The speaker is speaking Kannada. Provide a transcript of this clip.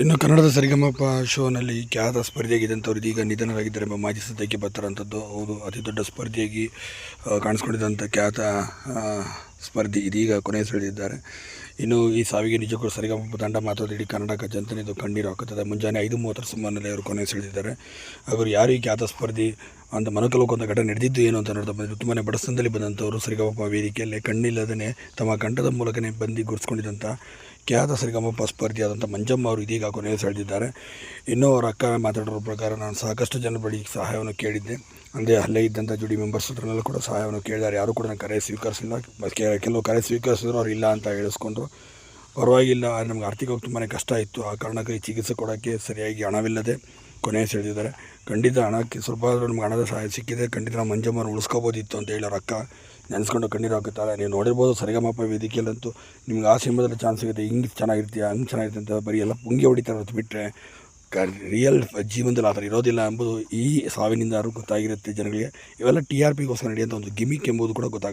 ಇನ್ನು ಕನ್ನಡದ ಸರಿಗಮಪ ಶೋನಲ್ಲಿ ಖ್ಯಾತ ಸ್ಪರ್ಧಿಯಾಗಿದ್ದಂಥವ್ರು ಇದೀಗ ನಿಧನರಾಗಿದ್ದಾರೆ ಎಂಬ ಮಾಜಿ ಸದ್ಯಕ್ಕೆ ಬರ್ತಾರಂಥದ್ದು ಹೌದು, ಅತಿ ದೊಡ್ಡ ಸ್ಪರ್ಧಿಯಾಗಿ ಕಾಣಿಸ್ಕೊಂಡಿದ್ದಂಥ ಖ್ಯಾತ ಸ್ಪರ್ಧಿ ಇದೀಗ ಕೊನೆ ಸೆಳೆದಿದ್ದಾರೆ ಇನ್ನು ಈ ಸಾವಿಗೆ ನಿಜಕ್ಕೂ ಸರಿಗಮಪ ತಂಡ ಮಾತಾಡಿ ಇಡೀ ಕರ್ನಾಟಕ ಇದು ಕಣ್ಣೀರು ಹಾಕುತ್ತದೆ. ಮುಂಜಾನೆ ಐದು ಮೂವತ್ತರ ಸುಮಾರಿನಲ್ಲಿ ಅವರು ಕೊನೆ ಸೆಳೆದಿದ್ದಾರೆ ಅವರು ಯಾರು ಈ ಖ್ಯಾತ ಸ್ಪರ್ಧಿ ಅಂತ ಮನಕಲೋಕಂತ ಘಟನೆ ನಡೆದಿದ್ದು ಏನು ಅಂತ ನೋಡ್ತಾ ಬಂದಿದ್ದು ತುಂಬಾ ಬಡಸ್ತನದಲ್ಲಿ ಬಂದಂಥವರು ಸರಿಗಮಪ ವೇದಿಕೆಯಲ್ಲಿ ಕಣ್ಣಿಲ್ಲದೇ ತಮ್ಮ ಕಂಠದ ಮೂಲಕನೇ ಬಂದು ಗುರ್ಸ್ಕೊಂಡಿದ್ದಂಥ ಖ್ಯಾತ ಸರಿಗಮಪ ಸ್ಪರ್ಧಿಯಾದಂಥ ಮಂಜಮ್ಮ ಅವರು ಇದೀಗ ಕೊನೆಯ ಸೆಳೆದಿದ್ದಾರೆ. ಇನ್ನೂ ಅವರ ಅಕ್ಕ ಮಾತಾಡಿರೋ ಪ್ರಕಾರ ನಾನು ಸಾಕಷ್ಟು ಜನ ಬಳಿ ಸಹಾಯವನ್ನು ಕೇಳಿದ್ದೆ. ಅಂದರೆ ಅಲ್ಲೇ ಇದ್ದಂಥ ಜುಡಿ ಮೆಂಬರ್ಸ್ ಹತ್ರನೆಲ್ಲ ಕೂಡ ಸಹಾಯವನ್ನು ಕೇಳಿದ್ದಾರೆ. ಯಾರೂ ಕೂಡ ನಾನು ಕರೆ ಸ್ವೀಕರಿಸಿಲ್ಲ. ಕೆಲವು ಕರೆ ಸ್ವೀಕರಿಸಿದ್ರು, ಅವ್ರು ಇಲ್ಲ ಅಂತ ಹೇಳಿಸ್ಕೊಂಡ್ರು. ಪರವಾಗಿಲ್ಲ ನಮ್ಗೆ ಆರ್ಥಿಕವಾಗಿ ತುಂಬಾ ಕಷ್ಟ ಇತ್ತು. ಆ ಕಾರಣಕ್ಕೆ ಈ ಚಿಕಿತ್ಸೆ ಕೊಡೋಕ್ಕೆ ಸರಿಯಾಗಿ ಹಣವಿಲ್ಲದೆ ಕೊನೆಯ ಸೆಳೆದಿದ್ದಾರೆ ಖಂಡಿತ ಹಣಕ್ಕೆ ಸ್ವಲ್ಪ ಆದರೂ ನಮ್ಗೆ ಹಣದ ಸಹಾಯ ಸಿಕ್ಕಿದೆ ಖಂಡಿತ ನಮ್ಮ ಮಂಜಮ್ಮನ ಉಳಿಸ್ಕೋಬೋದಿತ್ತು ಅಂತ ಹೇಳಿ ಅಕ್ಕ ನೆನೆಸ್ಕೊಂಡು ಕಣ್ಣೀರು ಹಾಕುತ್ತಾರೆ ನೀವು ನೋಡಿರ್ಬೋದು ಸರಿಗಮಪ ವೇದಿಕೆಯಲ್ಲಂತೂ ನಿಮ್ಗೆ ಆ ಸಿನಿಮಾದಲ್ಲಿ ಚಾನ್ಸ್ ಸಿಗುತ್ತೆ. ಹಿಂಗೆ ಚೆನ್ನಾಗಿರ್ತೀಯ, ಹಂಗೆ ಚೆನ್ನಾಗಿರುತ್ತೆ ಅಂತ ಬರೀ ಎಲ್ಲ ಪುಂಗಿ ಹೊಡಿತಾರೆ ಅಂತ ಬಿಟ್ಟರೆ ಕ ರಿಯಲ್ ಜೀವನದಲ್ಲಿ ಆ ಥರ ಇರೋದಿಲ್ಲ ಎಂಬುದು ಈ ಸಾವಿನಿಂದ ಗೊತ್ತಾಗಿರುತ್ತೆ ಜನಗಳಿಗೆ. ಇವೆಲ್ಲ ಟಿ ಆರ್ ಪಿಗೋಸ್ಕರ ನಡೆಯುವಂಥ ಒಂದು ಗಿಮಿಕ್ ಎಂಬುದು ಕೂಡ ಗೊತ್ತಾಗುತ್ತೆ.